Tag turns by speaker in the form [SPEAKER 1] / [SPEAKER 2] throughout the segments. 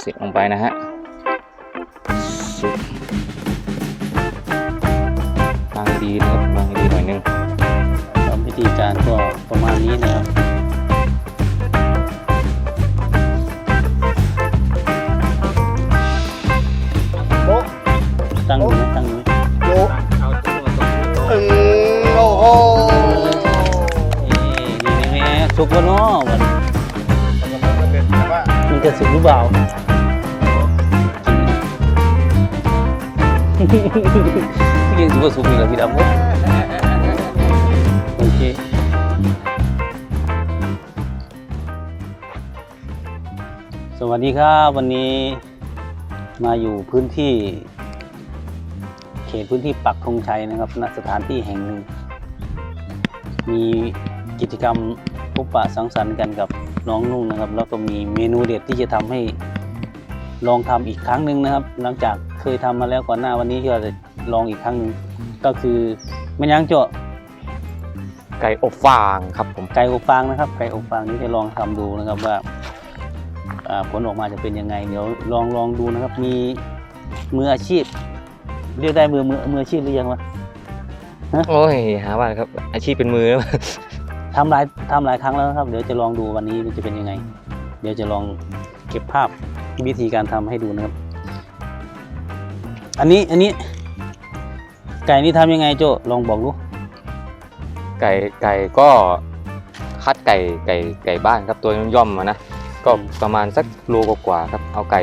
[SPEAKER 1] เสียบลงไปนะฮะสุดวางดีนะครับวางดีหน่อยนึง
[SPEAKER 2] ตามวิธีการก็ประมาณนี้นะครับ
[SPEAKER 3] โบ๊ะ
[SPEAKER 2] ตั้งอยู่นะตั้งอยู่นะ
[SPEAKER 3] โบ๊ะอืมโอ้โห
[SPEAKER 2] เอ๊ะนี่นี่แม่สุกวะเนาะวัน
[SPEAKER 3] แต่ ว่า
[SPEAKER 2] มันจะสุกหรือเปล่ายังสุกก็สุกอยู่แล้วพี่ดำโอเคสวัสดีครับ วันนี้มาอยู่พื้นที่ เขตพื้นที่ปักธงชัยนะครับณสถานที่แห่งหนึ่ง มีกิจกรรม บปะสังสรรค์กันกับน้องนุ่งนะครับ แล้วก็มีเมนูเด็ดที่จะทำให้ลองทำอีกครั้งหนึ่งนะครับ หลังจากเคยทำมาแล้วก่อนหน้าวันนี้ก็จะลองอีกครั้งหนึ่งก็คือแม่นยังเจาะ
[SPEAKER 1] ไก่อบฟางครับผม
[SPEAKER 2] ไก่อบฟางนะครับไก่อบฟางนี้จะลองทำดูนะครับว่าอ่าผลออกมาจะเป็นยังไงเดี๋ยวลองลองดูนะครับ มีมืออาชีพ เรียกได้มือมือมืออาชีพหรือยังวะ
[SPEAKER 1] โอ้ยหาว่าครับอาชีพเป็นมือนะ
[SPEAKER 2] ทำหลายทำหลายครั้งแล้วนะครับ เดี๋ยวจะลองดูวันนี้มันจะเป็นยังไง เดี๋ยวจะลองเก็บภาพวิธีการทำให้ดูนะครับ อันนี้อันนี้ ไก่นี่ทำยังไงโจลองบอกดู
[SPEAKER 1] ไก่ไก่ก็คัดไก่ไก่ไก่บ้านครับตัวย่อมๆมานะก็ประมาณสักโลกว่าครับ เอาไก่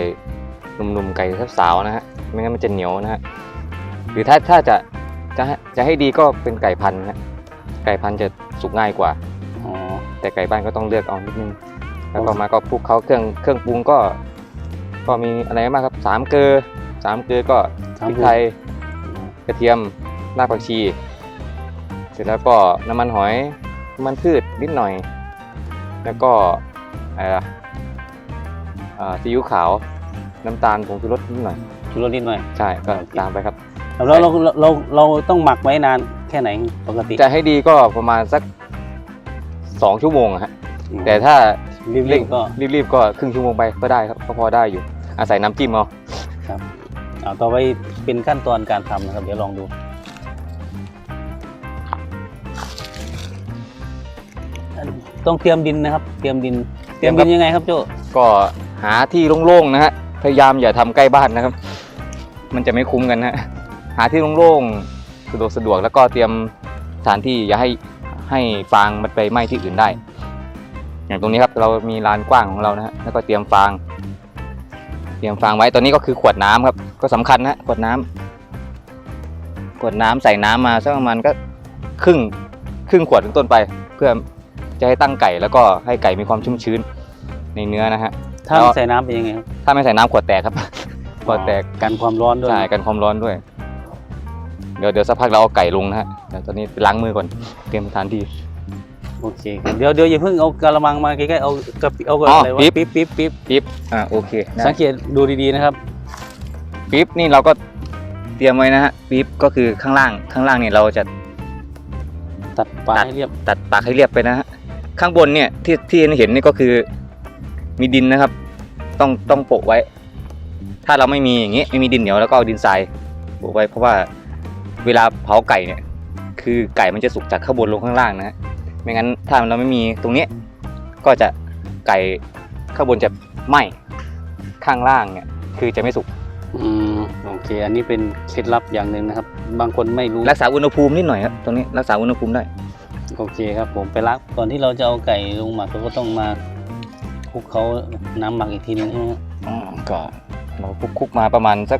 [SPEAKER 1] หนุ่มๆไก่สาวๆนะฮะไม่งั้นมันจะเหนียวนะฮะหรือถ้าถ้าจะจะจะให้ดีก็เป็นไก่พันธุ์นะ ไก่พันธุ์จะสุกง่ายกว่า
[SPEAKER 2] อ๋อ
[SPEAKER 1] แต่ไก่บ้านก็ต้องเลือกเอานิดนึง แล้วก็มาก็คลุกเขาเครื่องเครื่องปรุงก็ ก็มีอะไรบ้างครับสามเกลือสามเกลือก็พริกไทยกระเทียมรากผักชี เสร็จแล้วก็น้ำมันหอยน้ำมันพืชนิดหน่อย แล้วก็อะไรล่ะอ่าซีอิ๊วขาว น้ำตาลผงชูรสนิดหน่อย
[SPEAKER 2] ชูรสนิดหน่อย
[SPEAKER 1] ใช่ก็
[SPEAKER 2] โอเค
[SPEAKER 1] ตามไปครับ
[SPEAKER 2] แล้วเราเราเราเราต้องหมักไว้นานแค่ไหนปกติ
[SPEAKER 1] จะให้ดีก็ประมาณสักสองชั่วโมงอะฮะแต่ถ้า
[SPEAKER 2] รีบๆก็
[SPEAKER 1] รีบๆก็ครึ่งชั่วโมงไปก็ได้ครับก็พอได้อยู่ อาศัยน้ำจิ้มเอา
[SPEAKER 2] เอาต่อไปเป็นขั้นตอนการทำนะครับ เดี๋ยวลองดู ต้องเตรียมดินนะครับ เตรียมดิน เตรียมดินยังไงครับโจ
[SPEAKER 1] ก็หาที่โล่งๆนะฮะพยายามอย่าทำใกล้บ้านนะครับ มันจะไม่คุ้มกันนะฮะ หาที่โล่งๆสะดวกสะดวกแล้วก็เตรียมสถานที่อย่าให้ให้ฟางมันไปไหม้ที่อื่นได้ อย่างตรงนี้ครับเรามีลานกว้างของเรานะฮะแล้วก็เตรียมฟาง เตรียมฟางไว้ตอนนี้ก็คือขวดน้ำครับ ก็สำคัญนะฮะขวดน้ำขวดน้ำใส่น้ำมาสักประมาณก็ครึ่งครึ่งขวดเป็นต้นไป เพื่อจะให้ตั้งไก่แล้วก็ให้ไก่มีความชุ่มชื้นในเนื้อนะฮะ
[SPEAKER 2] ถ้า
[SPEAKER 1] แล้ว
[SPEAKER 2] ไม่ใส่น้ำเป็นยังไงครับ
[SPEAKER 1] ถ้าไม่ใส่น้ำขวดแตกครับขวดแตก
[SPEAKER 2] กันความร้อนด้วย
[SPEAKER 1] ใช่กันความร้อนด้วย เดี๋ยวเดี๋ยวสักพักเราเอาไก่ลงนะฮะแต่ตอนนี้ไปล้างมือก่อนเตรียมสถานที่
[SPEAKER 2] โอเคครับเดี๋ยวเดี๋ยวอย่าเพิ่งเอากระมังมาใกล้ๆเอากระปิเอา
[SPEAKER 1] อ๋อ
[SPEAKER 2] อะไรวะ
[SPEAKER 1] ปิ๊บ
[SPEAKER 2] ปิ๊บปิ๊บปิ๊บ
[SPEAKER 1] ปิ๊บอ่าโอเคได้
[SPEAKER 2] สังเกตดูดีๆนะครับ
[SPEAKER 1] ปิ๊บนี่เราก็เตรียมไว้นะฮะปิ๊บก็คือข้างล่างข้างล่างเนี่ยเราจะ
[SPEAKER 2] ตัดปลา
[SPEAKER 1] ตัด
[SPEAKER 2] ให้เรียบ
[SPEAKER 1] ตัดปากให้เรียบไปนะฮะข้างบนเนี่ยที่ที่เห็นนี่ก็คือมีดินนะครับ ต้องต้องโปะไว้ ถ้าเราไม่มีอย่างงี้ไม่มีดินเหนียวแล้วก็เอาดินทรายโปะไว้เพราะว่า เวลาเผาไก่เนี่ย คือไก่มันจะสุกจากข้างบนลงข้างล่างนะฮะไม่งั้นถ้าเราไม่มีตรงนี้ก็จะไก่ข้างบนจะไหม้ข้างล่างเนี่ย คือจะไม่สุก
[SPEAKER 2] อืมโอเค อันนี้เป็นเคล็ดลับอย่างหนึ่งนะครับ บางคนไม่รู้
[SPEAKER 1] รักษาอุณหภูมินิดหน่อยครับตรงนี้รักษาอุณหภูมิได้
[SPEAKER 2] โอเคครับ ผมไปล้างก่อนที่เราจะเอาไก่ลงหมักเราก็ต้องมาคลุกเขาน้ำหมักอีกทีนึงใช่ไหมครับ
[SPEAKER 1] อืมก็เราคุกคุกมาประมาณสัก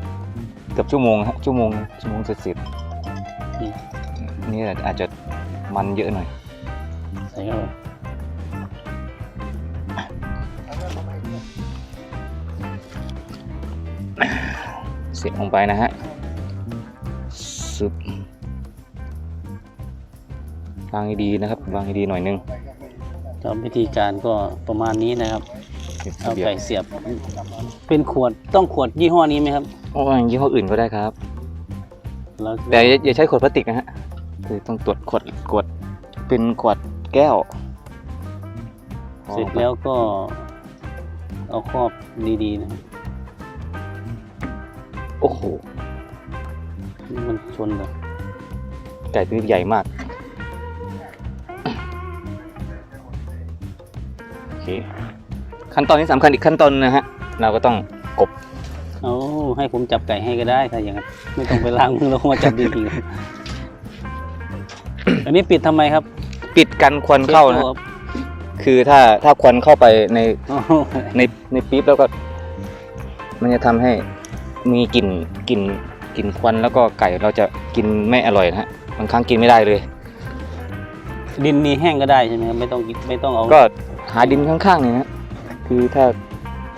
[SPEAKER 1] เกือบชั่วโมงฮะชั่วโมงชั่วโมงเสร็จๆ นี่อาจจะมันเยอะหน่อย
[SPEAKER 2] ใส่เข้าไป
[SPEAKER 1] เสียบลงไปนะฮะซึบวางให้ดีนะครับ วางให้ดีหน่อยนึง
[SPEAKER 2] ตามวิธีการก็ประมาณนี้นะครับเอา
[SPEAKER 1] เบีย
[SPEAKER 2] ไก่
[SPEAKER 1] ด
[SPEAKER 2] เสียบ เป็นขวดต้องขวดยี่ห้อนี้ไหมครับ
[SPEAKER 1] โอ้ยยี่ห้ออื่นก็ได้ครับ
[SPEAKER 2] แล้ว
[SPEAKER 1] แต่อย่าอย่าใช้ขวดพลาสติกนะฮะ คือต้องตรวจขวดขวดเป็นขวดแก้ว
[SPEAKER 2] เสร็จแล้วก็เอาครอบดีๆนะครับ
[SPEAKER 1] โอ้โห
[SPEAKER 2] นี่มันชนเลย
[SPEAKER 1] ไก่ตัวนี้ใหญ่มาก โอเค ขั้นตอนที่สำคัญอีกขั้นตอนนะฮะ เราก็ต้องกบ
[SPEAKER 2] เอาให้ผมจับไก่ให้ก็ได้ถ้าอย่างนั้น ไม่ต้องไปล้างมือแล้วมาจับดีๆ อันนี้ปิดทำไมครับ
[SPEAKER 1] ปิดกันควันเข้านะ
[SPEAKER 2] ชฟโคื
[SPEAKER 1] อถ้าถ้าควันเข้าไปใน
[SPEAKER 2] อ้โห
[SPEAKER 1] ในในปี๊บแล้วก็ มันจะทำให้มีกลิ่นกลิ่นกลิ่นควันแล้วก็ไก่เราจะกินไม่อร่อยนะฮะบางครั้งกินไม่ได้เลย
[SPEAKER 2] ดินมีแห้งก็ได้ใช่ไหมครับไม่ต้องไม่ต้องเอา
[SPEAKER 1] ก็หาดินข้างๆเนี่ยนะคือถ้า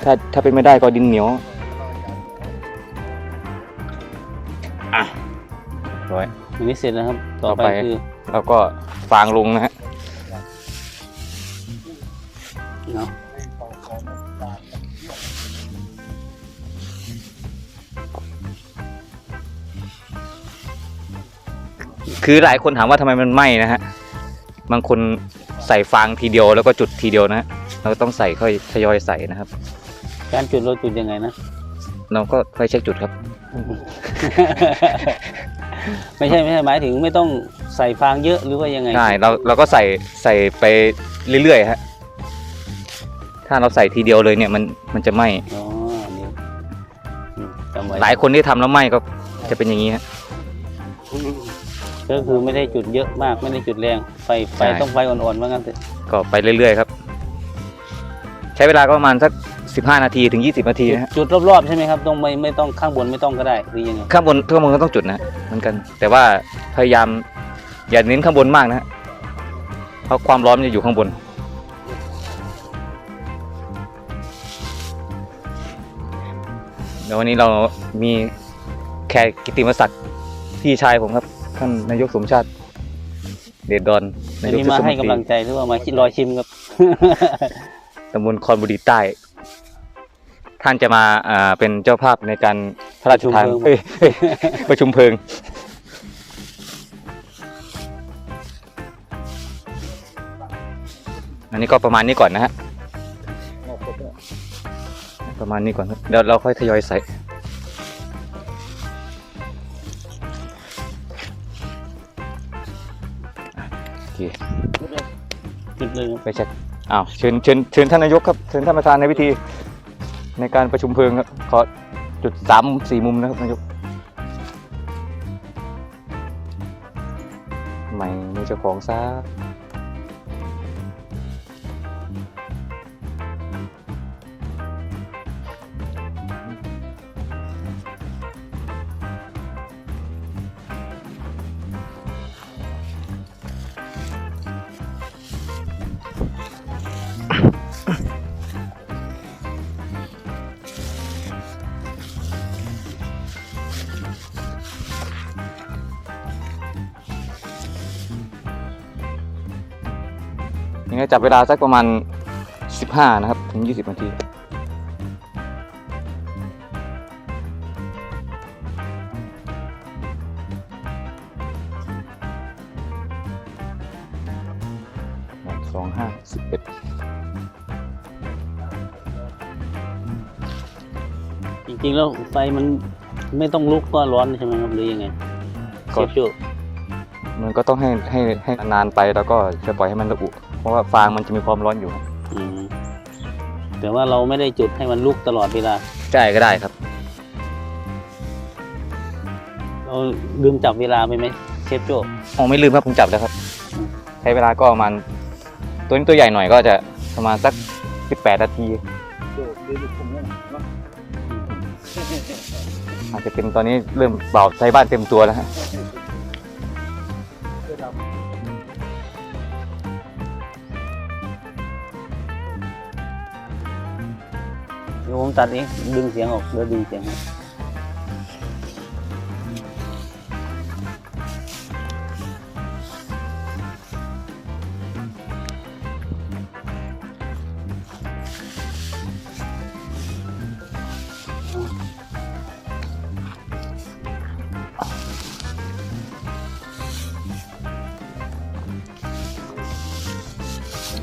[SPEAKER 1] ถ้าถ้าเป็นไม่ได้ก็ดินเหนียวอะร้อย
[SPEAKER 2] อันนี้เสร็จแล้วครับ ต่อ
[SPEAKER 1] ต่อ
[SPEAKER 2] ไป
[SPEAKER 1] ไป
[SPEAKER 2] คือ
[SPEAKER 1] แล้วก็ฟางลงนะฮะ
[SPEAKER 2] เนาะ
[SPEAKER 1] คือหลายคนถามว่าทำไมมันไหม้นะฮะ บางคนใส่ฟางทีเดียวแล้วก็จุดทีเดียวนะฮะเราก็ต้องใส่ค่อยทยอยใส่นะครับ
[SPEAKER 2] การจุดเราจุดยังไงนะ
[SPEAKER 1] เราก็ค่อยเช็คจุดครับ
[SPEAKER 2] ไม่ใช่ไม่ใช่หมายถึงไม่ต้องใส่ฟางเยอะหรือว่ายังไง
[SPEAKER 1] ใช่เราเราก็ใส่ใส่ไปเรื่อยๆฮะถ้าเราใส่ทีเดียวเลยเนี่ยมันมันจะไหม้
[SPEAKER 2] อ๋ออันนี้อืมจำไว้
[SPEAKER 1] หลายคนที่ทำแล้วไหม้ก็จะเป็นอย่างนี้ฮะ
[SPEAKER 2] ก็คือไม่ได้จุดเยอะมากไม่ได้จุดแรงไฟไฟ
[SPEAKER 1] ใช่
[SPEAKER 2] ต้องไฟอ่อนๆว่างั้นเถอะ
[SPEAKER 1] ก็ไปเรื่อยๆครับ ใช้เวลาก็ประมาณสัก 15 นาทีถึง 20 นาทีนะฮะ
[SPEAKER 2] จุดรอบๆใช่ไหมครับต้องไม่ไม่ต้องข้างบนไม่ต้องก็ได้หรือยังไง
[SPEAKER 1] ข้างบนข้างบนก็ต้องจุดนะฮะเหมือนกัน แต่ว่าพยายามอย่าเน้นข้างบนมากนะฮะเพราะความร้อนมันจะอยู่ข้างบน เดี๋ยววันนี้เรามีแขกกิตติมศักดิ์พี่ชายผมครับ ท่านนายกสมชาติ เดชดอน
[SPEAKER 2] อัน
[SPEAKER 1] ยก
[SPEAKER 2] นี้
[SPEAKER 1] เท
[SPEAKER 2] มา
[SPEAKER 1] ศม
[SPEAKER 2] ให้
[SPEAKER 1] น
[SPEAKER 2] กำ
[SPEAKER 1] ตรี
[SPEAKER 2] ลังใจหรือว่ามาคิดรอชิมครับ
[SPEAKER 1] ตำบลคอนบุรีใต้ ท่านจะมาอ่าเป็นเจ้าภาพในการพระราชทาน
[SPEAKER 2] ประชุมเพลิง
[SPEAKER 1] เอ้ยเอ้ยประชุมเพลิง อันนี้ก็ประมาณนี้ก่อนนะฮะประมาณนี้ก่อนครับเดี๋ยวเราค่อยทยอยใส่โอเค
[SPEAKER 2] จุดเลยครับ
[SPEAKER 1] ไปเช็คอ้าวเชิญเชิญเชิญท่านนายกครับเชิญท่านประธานในพิธี ในการประชุมเพลิงครับขอจุดสามสี่มุมนะครับนายกไม่มีเจ้าของซะ จับเวลาสักประมาณสิบห้านะครับ ถึงยี่สิบนาทีสองห้าสิบเอ็ด
[SPEAKER 2] จริงๆแล้วไฟมันไม่ต้องลุกก็ร้อนใช่ไหมครับหรือยังไงเช
[SPEAKER 1] ก็
[SPEAKER 2] ฟจู
[SPEAKER 1] มันก็ต้องให้ให้ให้นานไปแล้วก็จะปล่อยให้มันระอุ เพราะว่าฟางมันจะมีความร้อนอยู่
[SPEAKER 2] อืมแต่ว่าเราไม่ได้จุดให้มันลุกตลอดเวลา
[SPEAKER 1] ใช่ก็ได้ครับ
[SPEAKER 2] เราลืมจับเวลาไปไหมเชฟโจ้
[SPEAKER 1] อ๋อไม่ลืมครับผมจับแล้วครับ ใช้เวลาก็ประมาณตัวนี้ตัวใหญ่หน่อยก็จะประมาณสัก 18 นาทีอาจจะเป็นตอนนี้เริ่มเป่าใช้บ้านเต็มตัวแล้วฮะ
[SPEAKER 2] ผมตัดเองดึงเสียงออกเดี๋ยวดึงเสียงให้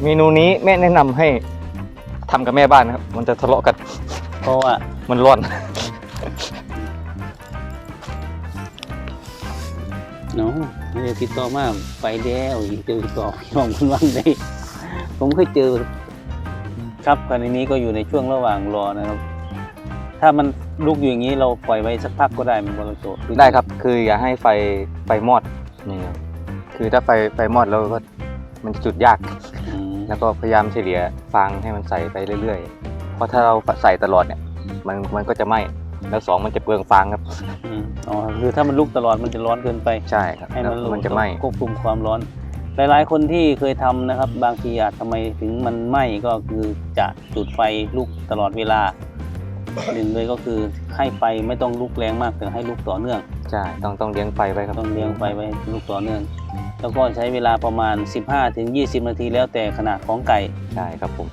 [SPEAKER 1] เมนูนี้แม่แนะนำให้ทำกับแม่บ้านนะครับ มันจะทะเลาะกัน
[SPEAKER 2] เพราะว่า
[SPEAKER 1] มันร้อน
[SPEAKER 2] เนาะไม่ได้ติดต่อมาไปแล้วอีกเจอติดต่อพี่น้องคุณว่างได้ ผมเคยเจอ ครับกรณีนี้ก็อยู่ในช่วงระหว่างรอนะครับ ถ้ามันลุกอยู่อย่างนี้เราปล่อยไว้สักพักก็ได้มันบอลโต
[SPEAKER 1] ได้ครับ คืออย่าให้ไฟไฟมอดนี่ครับคือถ้าไฟไฟมอดแล้วก็มันจะจุดยาก
[SPEAKER 2] อืม
[SPEAKER 1] แล้วก็พยายามเฉลี่ยฟางให้มันใส่ไปเรื่อยๆ เพราะถ้าเราใส่ตลอดเนี่ย มันมันก็จะไหม้แล้วสองมันจะเปลืองฟางครับ
[SPEAKER 2] อืมอ๋อคือถ้ามันลุกตลอดมันจะร้อนเกินไป
[SPEAKER 1] ใช่ครับ
[SPEAKER 2] ให้
[SPEAKER 1] แล้ว
[SPEAKER 2] มัน
[SPEAKER 1] มันจะไหม้
[SPEAKER 2] ควบคุมความร้อน หลายๆ คนที่เคยทำนะครับ บางทีอาจทำไมถึงมันไหม้ก็คือจะจุดไฟลุกตลอดเวลาหนึ่งเลยก็คือให้ไฟไม่ต้องลุกแรงมากแต่ให้ลุกต่อเนื่อง
[SPEAKER 1] ใช่ ต้องต้องเลี้ยงไฟไว้ครับ
[SPEAKER 2] ต้องเลี้ยงไฟไว้ให้ลุกต่อเนื่อง แล้วก็ใช้เวลาประมาณ 15-20 นาทีแล้วแต่ขนาดของไก่
[SPEAKER 1] ใช่ครับผม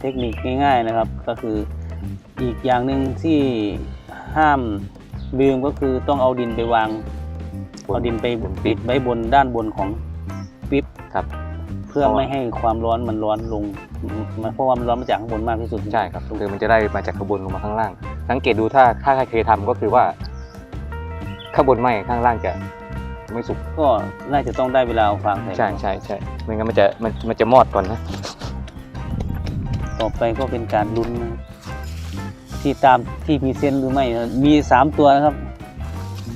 [SPEAKER 2] เทคนิคง่ายๆนะครับ ก็คืออีกอย่างหนึ่งที่ห้ามลืมก็คือต้องเอาดินไปวางเอาดินไปปิดไว้บนด้านบนของปิ๊บ
[SPEAKER 1] ครับ
[SPEAKER 2] เพื่อไม่ให้ความร้อนมันร้อนลงมันเพราะว่ามันร้อนมาจากข้างบนมากที่สุด
[SPEAKER 1] ใช่ครับคือมันจะได้มาจากข้างบนลงมาข้างล่าง สังเกตดูถ้าถ้าใครเคยทำก็คือว่า ข้างบนไหม้ข้างล่างจะไม่สุก
[SPEAKER 2] ก็น่าจะต้องได้เวลาเอาฟางใส่
[SPEAKER 1] ใช่ใช่ใช่ไม่งั้นมันจะมันมันจะมอดก่อนนะ
[SPEAKER 2] ต่อไปก็เป็นการลุ้นนะครับที่ตามที่มีเส้นหรือไม่นะมีสามตัวนะครับ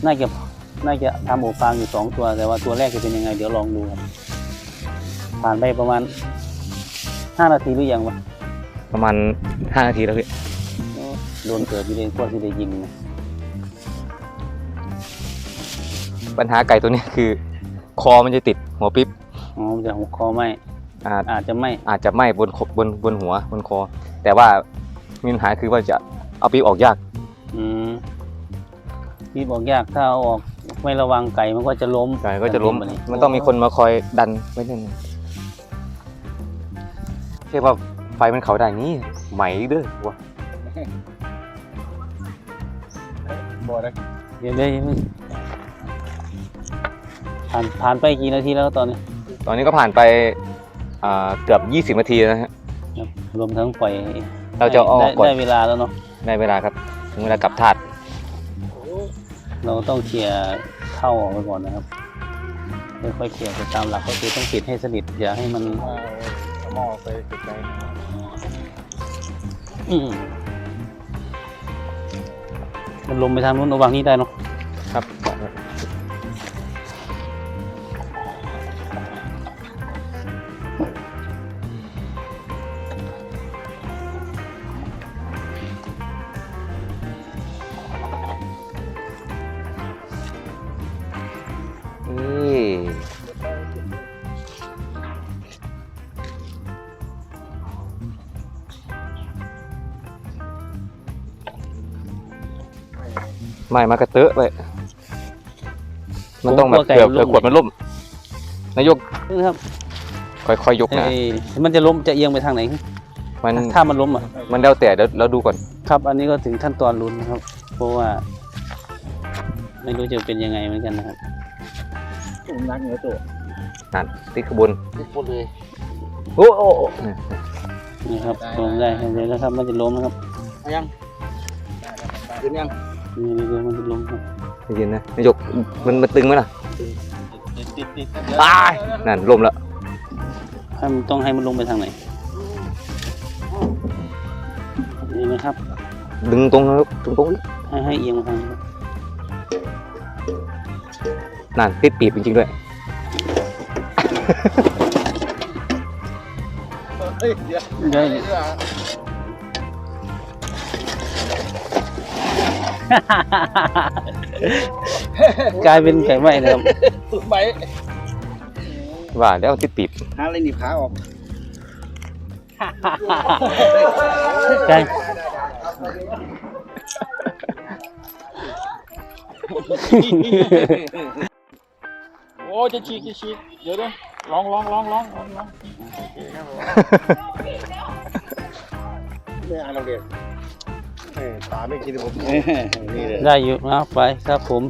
[SPEAKER 2] น่าจะน่าจะทำโอฟางอยู่สองตัว แต่ว่าตัวแรกจะเป็นยังไง เดี๋ยวลองดูครับผ่านไปประมาณห้านาทีหรือยังวะ
[SPEAKER 1] ประมาณห้านาทีแล้วพี่
[SPEAKER 2] โดนเกิดอยู่เลยพวกที่ได้ยิงนะ
[SPEAKER 1] ปัญหาไก่ตัวเนี้ยคือ คอมันจะติดหัวปิ๊บ
[SPEAKER 2] อ๋อมันจะหัวคอไหม
[SPEAKER 1] อาจ
[SPEAKER 2] อาจจะไม่
[SPEAKER 1] อาจจะไหม้บนขบบนบนหัวบนคอ แต่ว่ามีปัญหาคือว่าจะเอาปิ๊บออกยาก
[SPEAKER 2] อืมพี่บอกยากถ้าเอาออกไม่ระวังไก่มันก็จะล้ม
[SPEAKER 1] ไก่ก็จะล้ม
[SPEAKER 2] แบบ
[SPEAKER 1] มันต้องมีคนมาคอยดันไว้นั่นเรียกว่าไฟมันเขาได้นี่ไหมเด้อวะ
[SPEAKER 3] บอกนะ
[SPEAKER 2] เดี๋ยวเดี๋ยวผ่านผ่านไปกี่นาทีแล้วตอนนี้
[SPEAKER 1] ตอนนี้ก็ผ่านไปอ่า เกือบ 20 นาทีแล้วนะฮะ
[SPEAKER 2] ครับรวมทั้งปล่อย
[SPEAKER 1] เราจะเอาอ
[SPEAKER 2] ได้
[SPEAKER 1] อกก่อน
[SPEAKER 2] ได้เวลาแล้วเนาะ
[SPEAKER 1] ได้เวลาครับ ถึงเวลากลับถาด
[SPEAKER 2] เราต้องเคลียร์เข้าออกไปก่อนนะครับค่อยๆเคลียร์ไปตามหลักก็คือต้องปิดให้สนิทอย่าให้มัน
[SPEAKER 3] เอาหม้อไปติดไว้
[SPEAKER 2] อืมมันลงไปทางนู้นระหว่างนี้ได้เนาะ
[SPEAKER 1] ไม่มากระเตอะไปมันต้องแบบเผื่อเผื่อขวดมันล่มนายก
[SPEAKER 2] นะครับ
[SPEAKER 1] ค่อยๆยกนะ
[SPEAKER 2] เอ้ยมันจะล้มจะเอียงไปทางไหน
[SPEAKER 1] มัน
[SPEAKER 2] ถ้ามันล้มอะ
[SPEAKER 1] มันแล้วแต่เดี๋ยวเราดูก่อน
[SPEAKER 2] ครับ อันนี้ก็ถึงขั้นตอนลุ้นนะครับ เพราะว่า ไม่รู้จะเป็นยังไงเหมือนกันนะครับ
[SPEAKER 3] ตุ่มนักเหนือตัว
[SPEAKER 1] นั่นติดขบวน
[SPEAKER 3] ติดหมดเลย
[SPEAKER 1] โอ้โอ้โอ้
[SPEAKER 2] นี่ครับลงได้เดี๋ยวนะครับ มันจะล้มนะครับ
[SPEAKER 3] เอายังขึ้นยัง
[SPEAKER 2] นี่เดี๋ยวมันจะล้มครับ
[SPEAKER 1] ได้ยินนะนายกมันมันตึงไหมล่ะ
[SPEAKER 3] ติดติดติด
[SPEAKER 1] ตายนั่นล่มแล้ว
[SPEAKER 2] ให้มันต้องให้มันลงไปทางไหน นี่นะครับ
[SPEAKER 1] ดึงตรงนะครับตรงตรงนี้
[SPEAKER 2] ให้ให้เอียงมาทางนี้ครับ
[SPEAKER 1] นั่นติดปีบจริงๆด้วย
[SPEAKER 3] เฮ้ยเดี๋ยว
[SPEAKER 2] ได้ กลายเป็นไก่ไหม้นะครับ
[SPEAKER 3] ตุ่มไป
[SPEAKER 1] ว่าแล้วติดปีบ
[SPEAKER 3] หาอะไรหนีบขาออก
[SPEAKER 2] กลาย
[SPEAKER 3] โอ้จะฉีกจะฉีกเดี๋ยวเดี๋ยวลองลองลองลองลองลองโอเคครับผมไม่อ่านเราเด็ก ตาไม่กินผมนี่เลย
[SPEAKER 2] ได้อยู่นะไปครับผม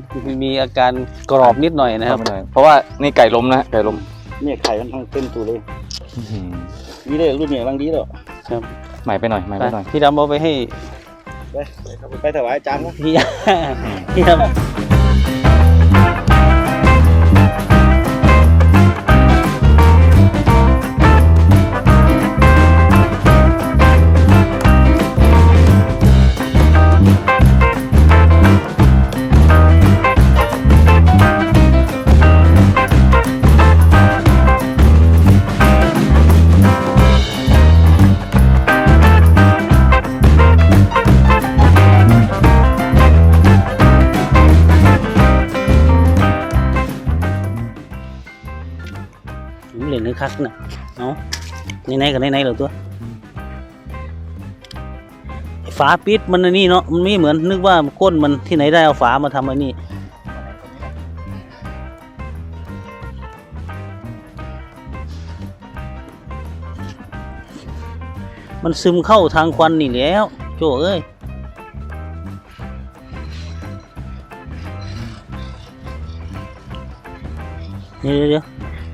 [SPEAKER 2] มีอาการกรอบนิดหน่อยนะครับ
[SPEAKER 1] เพราะว่านี่ไก่ล้มนะไก่ล้ม
[SPEAKER 3] เนี่ยไข่มันทั้งเต็มตัวเลยนี่เลยรุ่นเนี่ยรังดีแล้ว
[SPEAKER 2] ครับ
[SPEAKER 1] ใหม่ไปหน่อยใหม่
[SPEAKER 2] ไป
[SPEAKER 1] ไปหน่อย
[SPEAKER 2] พี่ดำเอาไปให้
[SPEAKER 3] ไปไปถวายอาจารย์นะ
[SPEAKER 2] พี่พี่ดำ นให้คักนะเอาไหนๆกับไหนๆเหรอตัวไอ้ฝาปิดมันนนี่เนาะมันไม่เหมือนนึกว่าก้นมันที่ไหนได้เอาฝามาทำอันนี้มันซึมเข้าทางควันนี่แล้ว โจเอ้ยเดี๋ยวเดี๋ยว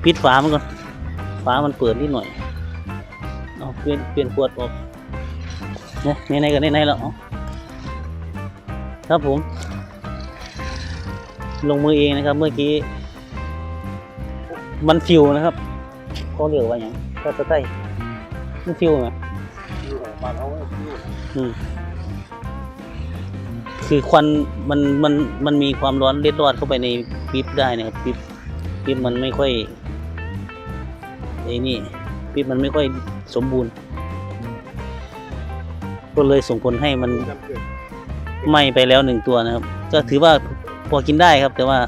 [SPEAKER 2] ปิดฝามันก่อน ฝามันเปิดนิดหน่อยเอาเปลี่ยนเปลี่ยนขวดออกเนี่ยในๆกันในๆแล้วเอครับผม ลงมือเองนะครับ เมื่อกี้ มันฟิวนะครับเขาเรียกว่าอย่างก็ตะไคร้มันฟิวไหม
[SPEAKER 3] บ้าเขา
[SPEAKER 2] อืมคือควันมันมันมันมีความร้อนเล็ดรอดเข้าไปในปิ๊บได้นะครับปิ๊บปิ๊บมันไม่ค่อย ไอ้นี่ปิ๊บมันไม่ค่อยสมบูรณ์ ก็เลยส่งผลให้มันไหม้ไปแล้วหนึ่งตัวนะครับ ก็ถือว่าพอกินได้ครับ แต่ว่า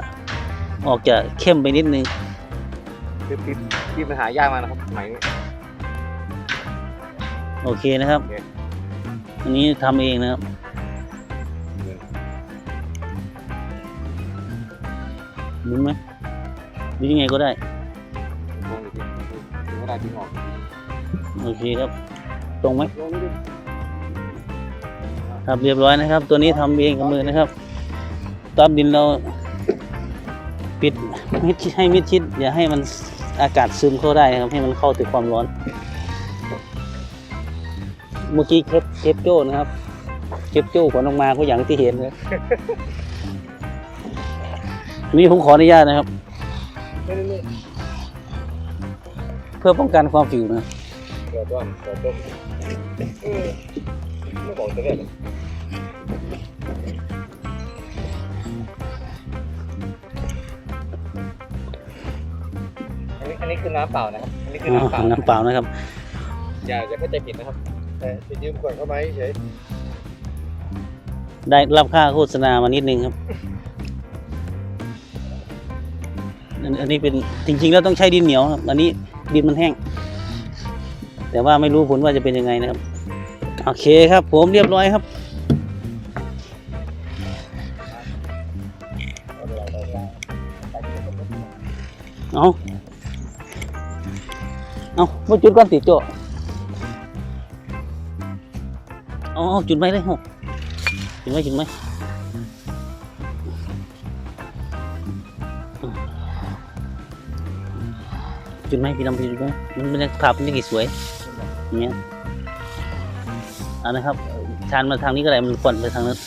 [SPEAKER 2] ออกจะเข้มไปนิดนึง
[SPEAKER 1] คือที่ที่มันหายากมากนะครับใหม่นี้
[SPEAKER 2] โอเคนะครับ
[SPEAKER 1] โอเค
[SPEAKER 2] อันนี้ทำเองนะครับ หมุนไหมหรือยังไงก็ได้
[SPEAKER 1] ลงอีกที ถึงเวลาจริงออก
[SPEAKER 2] โอเคครับ ตรงไหมครับเรียบร้อยนะครับ ตัวนี้ทำเองกับมือนะครับตับดินเราปิดมิดชิดให้มิดชิด อย่าให้มันอากาศซึมเข้าได้นะครับ ให้มันเข้าถึงความร้อน เมื่อกี้เคปเคปโจ้นะครับ เคปโจ้ขนออกมาก็อย่างที่เห็นเลยนี่ผมขออนุญาตนะครับ เพื่อป้องกันความผิวนะ
[SPEAKER 1] เกิดว่าเกิดต้มไม่บอกจะเรียกอันนี้อันนี้คือน้ำเปล่านะครับ อันนี้คือน้ำเปล่า
[SPEAKER 2] น้ำเปล่านะครับ
[SPEAKER 1] อย่าอย่าเข้าใจผิดนะครับ
[SPEAKER 3] แต่จะยืมก่อนเข้าไหมเฉย
[SPEAKER 2] ได้รับค่าโฆษณามานิดนึงครับอันอันนี้เป็นจริงๆแล้วต้องใช้ดินเหนียวครับ อันนี้ ดินมันแห้ง แต่ว่าไม่รู้ผลว่าจะเป็นยังไงนะครับ โอเคครับ ผมเรียบร้อยครับ เอาเอามาจุดก่อนติโจเอาจุดไหมเลยหกจุดไหมจุดไหม จุดไหมพี่ดำพี่จุดไหมมันเป็นภาพมันยังสวยอย่างเงี้ยเอันนะครับชานมาทางนี้ก็ได้มันควันไปทางนั้น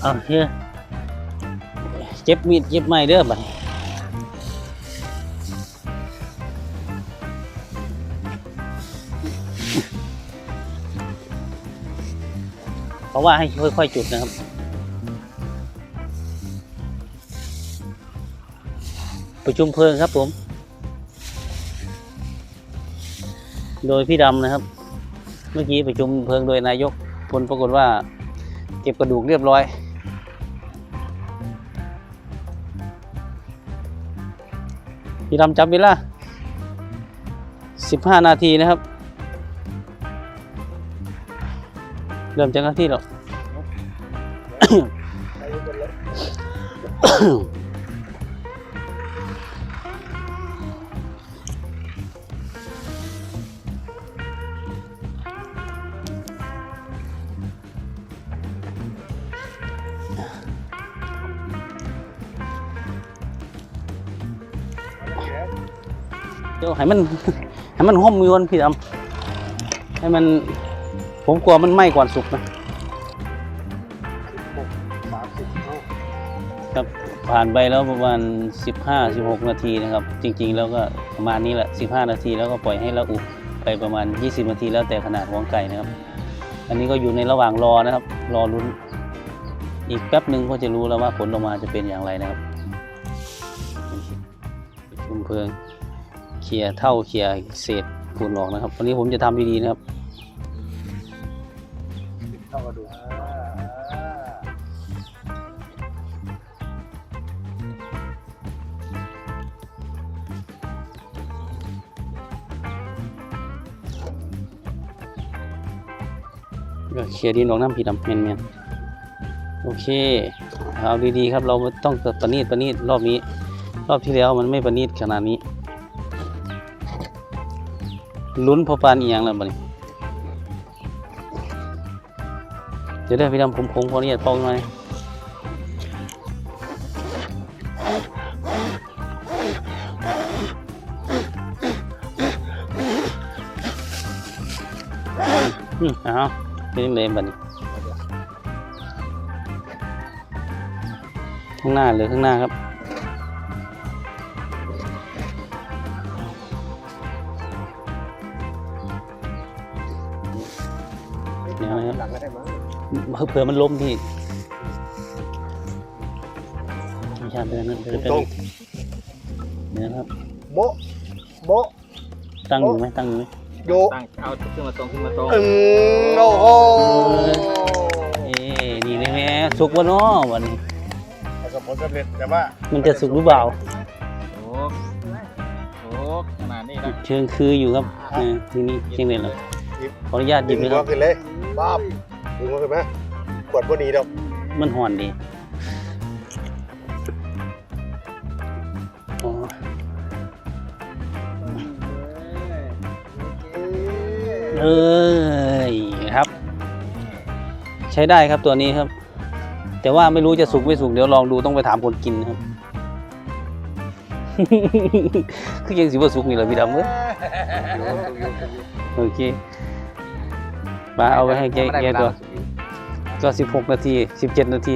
[SPEAKER 2] เอาเฮ้ยเจ็บมีดเจ็บไม้เด้อบัดนี้ เพราะว่าให้ค่อยๆจุดนะครับ ประชุมเพลิงครับผม โดยพี่ดำนะครับ เมื่อกี้ประชุมเพลิงโดยนายกผลปรากฏว่า เก็บกระดูกเรียบร้อยพี่ดำจับเวลาสิบห้านาทีนะครับ เริ่มจากหน้าที่หรอกเดี๋ยวให้มันให้มันห่มยวนพี่ดำให้มัน ผมกลัวมันไหม้ก่อนสุกนะ
[SPEAKER 4] สามสิบเท่า
[SPEAKER 2] ครับผ่านไปแล้วประมาณ 15 16 นาทีนะครับ จริงๆ แล้วก็ประมาณนี้แหละ 15 นาทีแล้วก็ปล่อยให้ละอุไปประมาณ 20 นาทีแล้วแต่ขนาดหัวไก่นะครับ อันนี้ก็อยู่ในระหว่างรอนะครับ รอลุ้น อีกแป๊บหนึ่งก็จะรู้แล้วว่าผลออกมาจะเป็นอย่างไรนะครับชุมเพลิงเคลียร์เท่าเคลียร์เศษฝุ่นออกนะครับวันนี้ผมจะทำดีๆนะครับ
[SPEAKER 4] เค
[SPEAKER 2] ลียร์ดินออกน้ำผีดำเมียนเมียนโอเค เอาดีๆครับ เราต้องประณีตประณีตรอบนี้ รอบที่แล้วมันไม่ประณีตขนาดนี้ ลุ้นพอปานอีหยังแล้วบัดนี้เดี๋ยวได้พี่ดำผมผมขออนุญาตเป่าหน่อยอืมเอา เป็นยังไงบัดนี้ข้างหน้าหรือข้างหน้าครับเดี๋ยวนะครับ
[SPEAKER 4] หลังก็ได้มั้ง
[SPEAKER 2] เผื่อมันล้มพี่ไม่ใช่เป็นนั้นเป็น
[SPEAKER 4] ตรง
[SPEAKER 2] เดี๋ยวนะครับ
[SPEAKER 4] โบะโบะ
[SPEAKER 2] ตั้งอยู่ไหมตั้งอยู่ไหม
[SPEAKER 4] โย
[SPEAKER 3] ตั้งเอาขึ้นมาตรงขึ้นมาตรง
[SPEAKER 4] อืมโอ้โห
[SPEAKER 2] เอ๊ะนี่เลยแม่สุกวะเนาะวันนี้
[SPEAKER 4] ประสบผลสำเร็จแต่ว่า
[SPEAKER 2] มันจะสุกหรือเปล่า
[SPEAKER 3] โอ้โหขนาดนี้นะ
[SPEAKER 2] เชิงคืออยู่ครับเออทีนี้เชิงเลยเหรอขออนุญาตหยิ
[SPEAKER 4] ดึ
[SPEAKER 2] บ
[SPEAKER 4] ง
[SPEAKER 2] นะค
[SPEAKER 4] หัว
[SPEAKER 2] รับ
[SPEAKER 4] ขึ้นเลยป้าบดึงหัวขึ้นไหมขวดพวกนี้ดอก
[SPEAKER 2] มันห่อนดี เอ้ยครับ ใช้ได้ครับตัวนี้ครับ แต่ว่าไม่รู้จะสุกไม่สุกเดี๋ยวลองดูต้องไปถามคนกินนะครับ คือยังสิว่าสุกนี่แหละพี่ดำเอ้ยโอเคมาเอาไปให้แกแกตัวก็สิบหกนาทีสิบเจ็ดนาที